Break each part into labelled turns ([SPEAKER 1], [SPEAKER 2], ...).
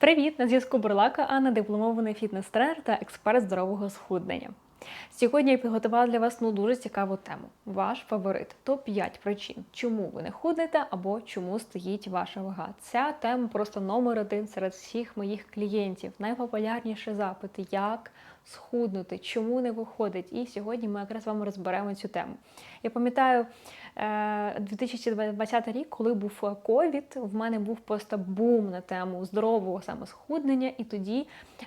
[SPEAKER 1] Привіт! На зв'язку Бурлака Анна, дипломований фітнес-тренер та експерт здорового схуднення. Сьогодні я підготувала для вас ну дуже цікаву тему. Ваш фаворит топ-5 причин, чому ви не худнете або чому стоїть ваша вага. Ця тема просто номер один серед всіх моїх клієнтів. Найпопулярніші запити, як схуднути, чому не виходить. І сьогодні ми якраз з вами розберемо цю тему. Я пам'ятаю, 2020 рік, коли був ковід, в мене був просто бум на тему здорового саме схуднення, і тоді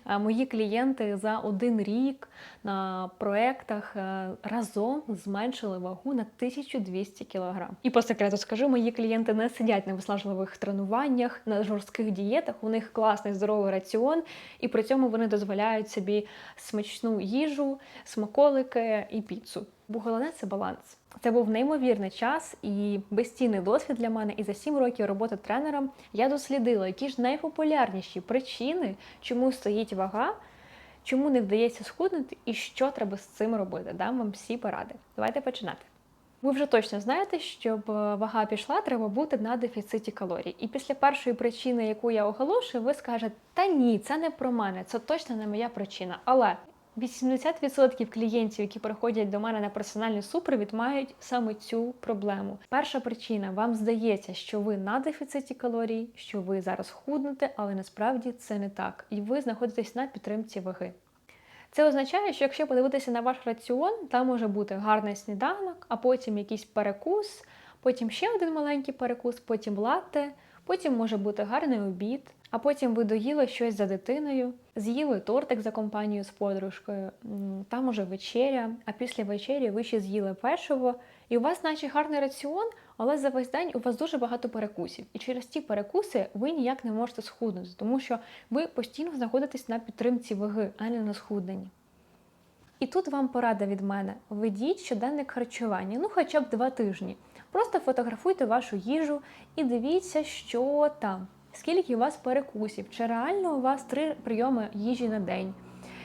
[SPEAKER 1] е, мої клієнти за один рік на проектах е, разом зменшили вагу на 1200 кг. І по секрету скажу, мої клієнти не сидять на виснажливих тренуваннях, на жорстких дієтах. У них класний здоровий раціон, і при цьому вони дозволяють собі смачну їжу, смаколики і піцу. Бо головне це баланс. Це був неймовірний час і безцінний досвід для мене. І за 7 років роботи тренером я дослідила, які ж найпопулярніші причини, чому стоїть вага, чому не вдається схуднути і що треба з цим робити. Дам вам всі поради. Давайте починати. Ви вже точно знаєте, щоб е, вага пішла, треба бути на дефіциті калорій. І після першої причини, яку я оголошую, ви скажете, та ні, це не про мене, це точно не моя причина. Але 80% клієнтів, які приходять до мене на персональний супровід, мають саме цю проблему. Перша причина: вам здається, що ви на дефіциті калорій, що ви зараз худнете, але насправді це не так. І ви знаходитесь на підтримці ваги. Це означає, що якщо подивитися на ваш раціон, там може бути гарний сніданок, а потім якийсь перекус, потім ще один маленький перекус, потім латте, потім може бути гарний обід, а потім ви доїли щось за дитиною, з'їли тортик за компанією з подружкою, там уже вечеря, а після вечері ви ще з'їли печиво, і у вас наче гарний раціон, але за весь день у вас дуже багато перекусів. І через ті перекуси ви ніяк не можете схуднути, тому що ви постійно знаходитесь на підтримці ваги, а не на схудненні. І тут вам порада від мене: ведіть щоденник харчування, ну хоча б два тижні. Просто фотографуйте вашу їжу і дивіться, що там. Скільки у вас перекусів, чи реально у вас три прийоми їжі на день,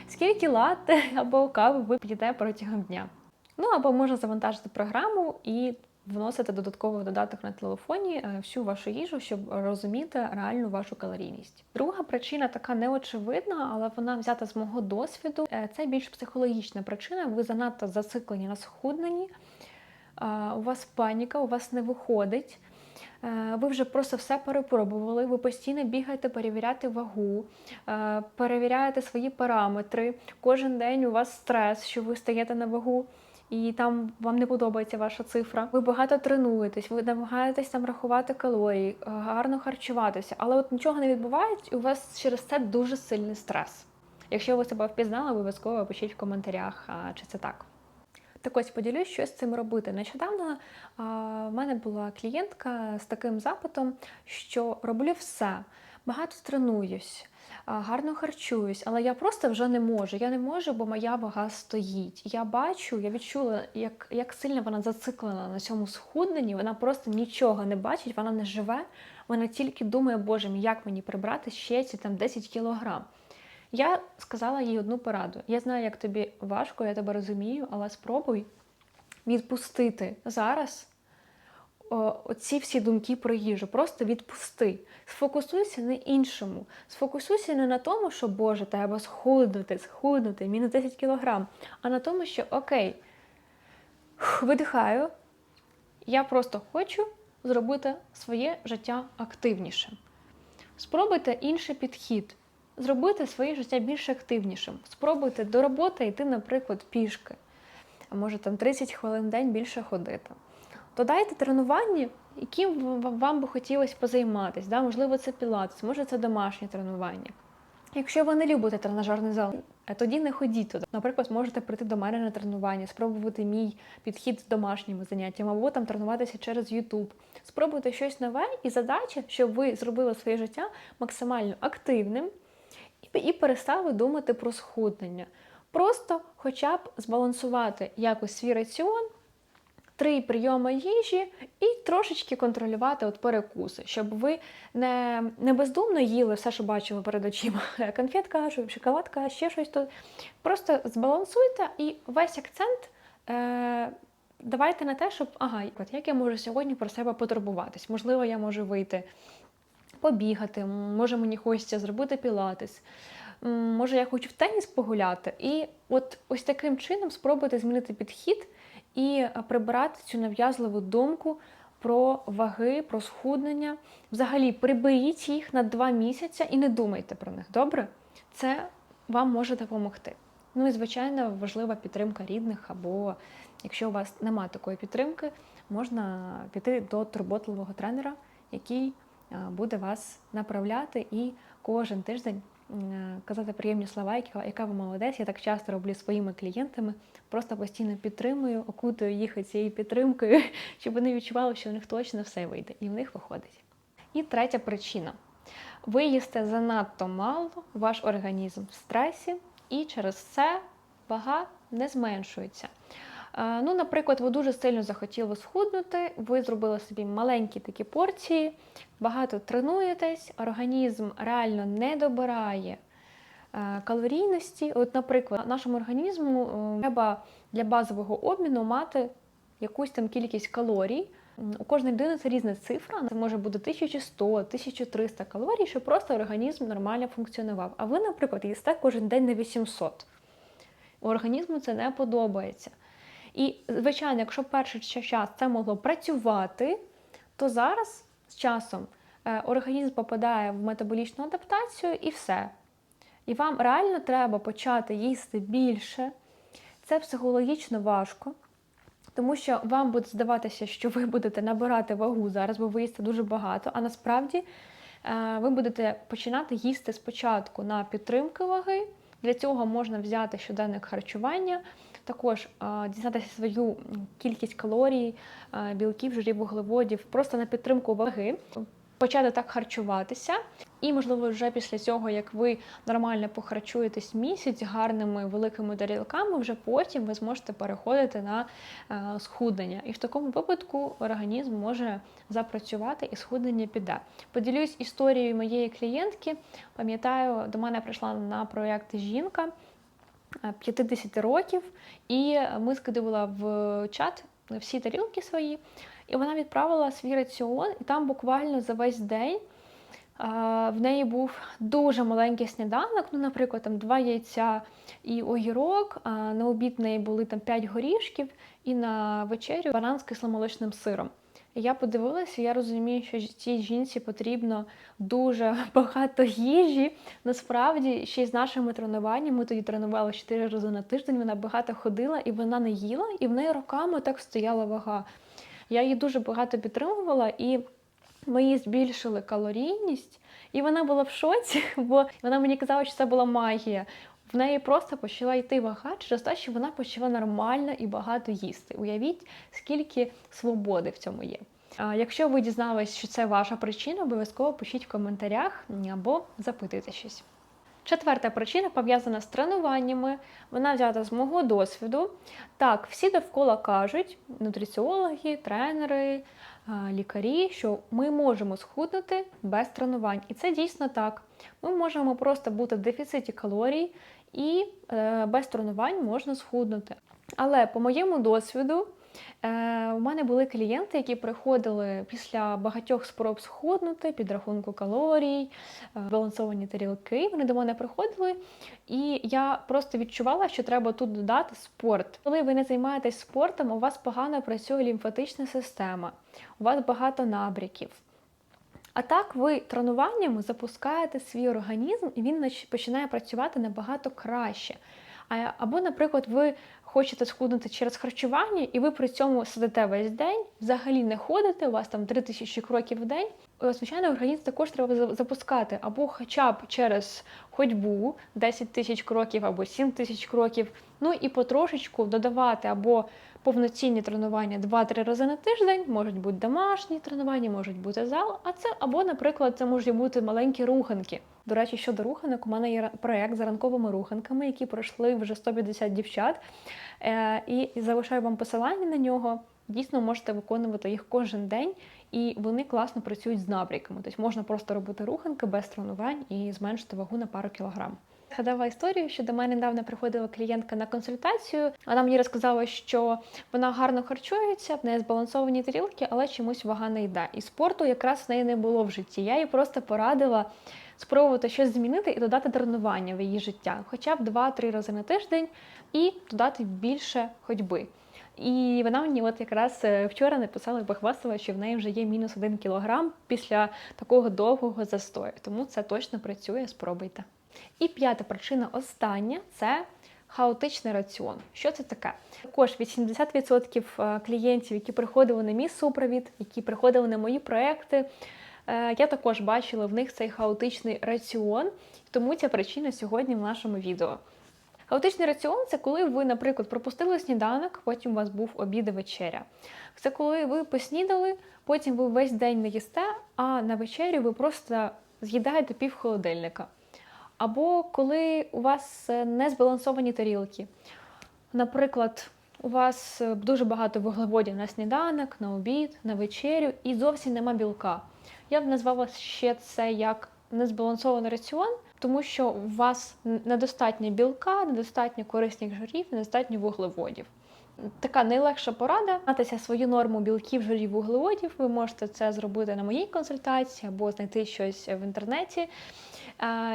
[SPEAKER 1] скільки латте або кави ви п'єте протягом дня. Ну або можна завантажити програму і вносити додатковий додаток на телефоні е, всю вашу їжу, щоб розуміти реальну вашу калорійність. Друга причина така неочевидна, але вона взята з мого досвіду. Е, Це більш психологічна причина. Ви занадто зациклені на схудненні, у вас паніка, у вас не виходить. Е, Ви вже просто все перепробували, ви постійно бігаєте перевіряти вагу, е, перевіряєте свої параметри. Кожен день у вас стрес, що ви стаєте на вагу, і там вам не подобається ваша цифра. Ви багато тренуєтесь, ви намагаєтесь там рахувати калорії, е, гарно харчуватися, але от нічого не відбувається, і у вас через це дуже сильний стрес. Якщо ви себе впізнали, обов'язково пишіть в коментарях, чи це так. Так ось поділюсь, що з цим робити. Нещодавно а, в мене була клієнтка з таким запитом, що роблю все, багато тренуюсь, гарно харчуюсь, але я просто вже не можу. Я не можу, бо моя вага стоїть. Я бачу, я відчула, як, як сильно вона зациклена на цьому схудненні. Вона просто нічого не бачить, вона не живе. Вона тільки думає, боже мій, як мені прибрати ще ці там 10 кілограм. Я сказала їй одну пораду. Я знаю, як тобі важко, я тебе розумію, але спробуй відпустити зараз оці всі думки про їжу. Просто відпусти. Сфокусуйся на іншому. Сфокусуйся не на тому, що Боже, треба схуднути, схуднути, мінус 10 кілограм, а на тому, що окей, видихаю, я просто хочу зробити своє життя активнішим. Спробуйте інший підхід, зробити своє життя більш активнішим. Спробуйте до роботи йти, наприклад, пішки, а може там 30 хвилин в день більше ходити. Додайте тренування, яким вам- би хотілося позайматися. Да? Можливо, це пілатес, може це домашнє тренування. Якщо ви не любите тренажерний зал, е, тоді не ходіть туди. Наприклад, можете прийти до мене на тренування, спробувати мій підхід з домашніми заняттями, або там тренуватися через YouTube. Спробуйте щось нове і задача, щоб ви зробили своє життя максимально активним і перестали думати про схуднення. Просто хоча б збалансувати якось свій раціон, три прийоми їжі і трошечки контролювати от перекуси, щоб ви не, не бездумно їли все, що бачили перед очима. Конфетка, шоколадка, ще щось тут. Просто збалансуйте і весь акцент. Е- Давайте на те, щоб ага, от як я можу сьогодні про себе потурбуватись. Можливо, я можу вийти побігати, може мені хочеться зробити пілатес, може я хочу в теніс погуляти. І от ось таким чином спробуйте змінити підхід і е, прибирати цю нав'язливу думку про ваги, про схуднення. Взагалі, приберіть їх на два місяці і не думайте про них. Добре? Це вам може допомогти. Ну і звичайно, важлива підтримка рідних, або якщо у вас немає такої підтримки, можна піти до турботливого тренера, який е, буде вас направляти і кожен тиждень казати приємні слова, яка, яка ви молодець. Я так часто роблю своїми клієнтами, просто постійно підтримую, окутую їх цією підтримкою, щоб вони відчували, що у них точно все вийде, і в них виходить. І третя причина. Ви їсте занадто мало, ваш організм в стресі, і через це вага не зменшується. Е, Ну, наприклад, ви дуже сильно захотіли схуднути, ви зробили собі маленькі такі порції, багато тренуєтесь, організм реально не добирає е, калорійності. От, наприклад, нашому організму е, треба для базового обміну мати якусь там кількість калорій. У кожної людини це різна цифра. Це може бути 1100, 1300 калорій, щоб просто організм нормально функціонував. А ви, наприклад, їсте кожен день на 800. У організму це не подобається. І, звичайно, якщо перший час це могло працювати, то зараз з часом е, організм попадає в метаболічну адаптацію і все. І вам реально треба почати їсти більше. Це психологічно важко, тому що вам буде здаватися, що ви будете набирати вагу зараз, бо ви їсте дуже багато, а насправді е, ви будете починати їсти спочатку на підтримки ваги. Для цього можна взяти щоденник харчування, також е, дізнатися свою кількість калорій, е, білків, жирів, вуглеводів, просто на підтримку ваги, почати так харчуватися. І, можливо, вже після цього, як ви нормально похарчуєтесь місяць гарними великими тарілками, вже потім ви зможете переходити на е, схуднення. І в такому випадку організм може запрацювати і схуднення піде. Поділюсь історією моєї клієнтки. Пам'ятаю, до мене прийшла на проєкт жінка. Е, 50 років, і ми скидувала в чат всі тарілки свої, і вона відправила свій раціон, і там буквально за весь день в неї був дуже маленький сніданок. Ну, наприклад, там два яйця і огірок. На обід в неї були там 5 горішків, і на вечерю банан з кисломолочним сиром. Я подивилася, я розумію, що цій жінці потрібно дуже багато їжі. Насправді, ще з нашими тренуваннями, ми тоді тренували 4 рази на тиждень, вона багато ходила і вона не їла, і в неї роками так стояла вага. Я її дуже багато підтримувала, і ми їй збільшили калорійність, і вона була в шоці, бо вона мені казала, що це була магія. В неї просто почала йти вага через те, що вона почала нормально і багато їсти. Уявіть, скільки свободи в цьому є. Якщо ви дізнались, що це ваша причина, обов'язково пишіть в коментарях або запитуйте щось. Четверта причина пов'язана з тренуваннями. Вона взята з мого досвіду. Так, всі довкола кажуть, нутриціологи, тренери, лікарі, що ми можемо схуднути без тренувань. І це дійсно так. Ми можемо просто бути в дефіциті калорій і е, без тренувань можна схуднути. Але по моєму досвіду, е, у мене були клієнти, які приходили після багатьох спроб схуднути, підрахунку калорій, е, збалансовані тарілки. Вони до мене приходили, і я просто відчувала, що треба тут додати спорт. Коли ви не займаєтесь спортом, у вас погано працює лімфатична система, у вас багато набряків. А так ви тренуваннями запускаєте свій організм, і він починає працювати набагато краще. Або, наприклад, ви хочете схуднути через харчування, і ви при цьому сидите весь день, взагалі не ходите, у вас там 3000 кроків в день. Е, Звичайно, організм також треба запускати або хоча б через ходьбу 10 тисяч кроків або 7 тисяч кроків. Ну і потрошечку додавати або повноцінні тренування 2-3 рази на тиждень, можуть бути домашні тренування, можуть бути зал, а це або, наприклад, це можуть бути маленькі руханки. До речі, щодо руханок, у мене є проект з ранковими руханками, які пройшли вже 150 дівчат. Е, і залишаю вам посилання на нього. Дійсно, можете виконувати їх кожен день, і вони класно працюють з набряками. Тобто можна просто робити руханки без тренувань і зменшити вагу на пару кілограм. Згадала історію, що до мене недавно приходила клієнтка на консультацію. Вона мені розказала, що вона гарно харчується, в неї збалансовані тарілки, але чомусь вага не йде. І спорту якраз в неї не було в житті. Я їй просто порадила спробувати щось змінити і додати тренування в її життя, хоча б 2-3 рази на тиждень, і додати більше ходьби. І вона мені от якраз е, вчора написала і похвастала, що в неї вже є мінус один кілограм після такого довгого застою. Тому це точно працює, спробуйте. І п'ята причина, остання це хаотичний раціон. Що це таке? Також 80% е, клієнтів, які приходили на мій супровід, які приходили на мої проекти, е, я також бачила в них цей хаотичний раціон, тому ця причина сьогодні в нашому відео. Хаотичний раціон це коли ви, наприклад, пропустили сніданок, потім у вас був обід і вечеря. Це коли ви поснідали, потім ви весь день не їсте, а на вечерю ви просто з'їдаєте пів холодильника. Або коли у вас е, не збалансовані тарілки. Наприклад, у вас е, дуже багато вуглеводів на сніданок, на обід, на вечерю і зовсім нема білка. Я б назвала ще це як незбалансований раціон, тому що у вас недостатньо білка, недостатньо корисних жирів, недостатньо вуглеводів. Така найлегша порада знатися свою норму білків, жирів, вуглеводів. Ви можете це зробити на моїй консультації або знайти щось в інтернеті.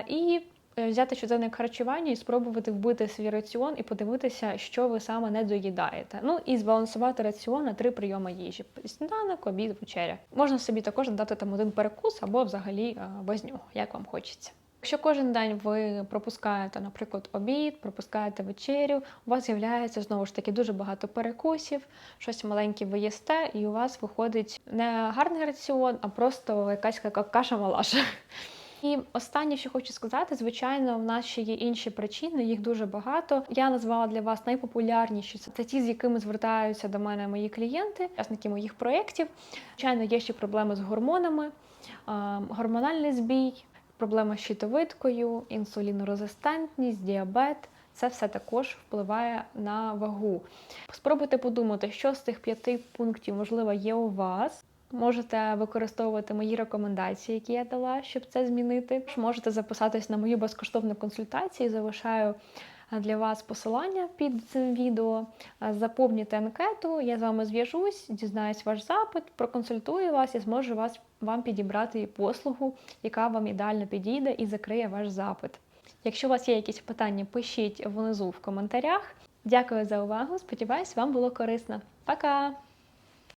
[SPEAKER 1] І е, взяти щоденне харчування і спробувати вбити свій раціон і подивитися, що ви саме не доїдаєте. Ну і збалансувати раціон на три прийоми їжі: сніданок, обід, вечеря. Можна собі також додати там один перекус або взагалі без нього, як вам хочеться. Якщо кожен день ви пропускаєте, наприклад, обід, пропускаєте вечерю, у вас з'являється знову ж таки дуже багато перекусів, щось маленьке ви їсте, і у вас виходить не гарний раціон, а просто якась каша малаша. І останнє, що хочу сказати, звичайно, в нас ще є інші причини, їх дуже багато. Я назвала для вас найпопулярніші це ті, з якими звертаються до мене мої клієнти, учасники моїх проєктів. Звичайно, є ще проблеми з гормонами, гормональний збій проблема з щитовидкою, інсулінорезистентність, діабет. Це все також впливає на вагу. Спробуйте подумати, що з цих п'яти пунктів, можливо, є у вас. Можете використовувати мої рекомендації, які я дала, щоб це змінити. Можете записатись на мою безкоштовну консультацію. Залишаю для вас посилання під цим відео. Заповнюйте анкету, я з вами зв'яжусь, дізнаюсь ваш запит, проконсультую вас і зможу вас, вам підібрати послугу, яка вам ідеально підійде і закриє ваш запит. Якщо у вас є якісь питання, пишіть внизу в коментарях. Дякую за увагу. Сподіваюсь, вам було корисно. Пока!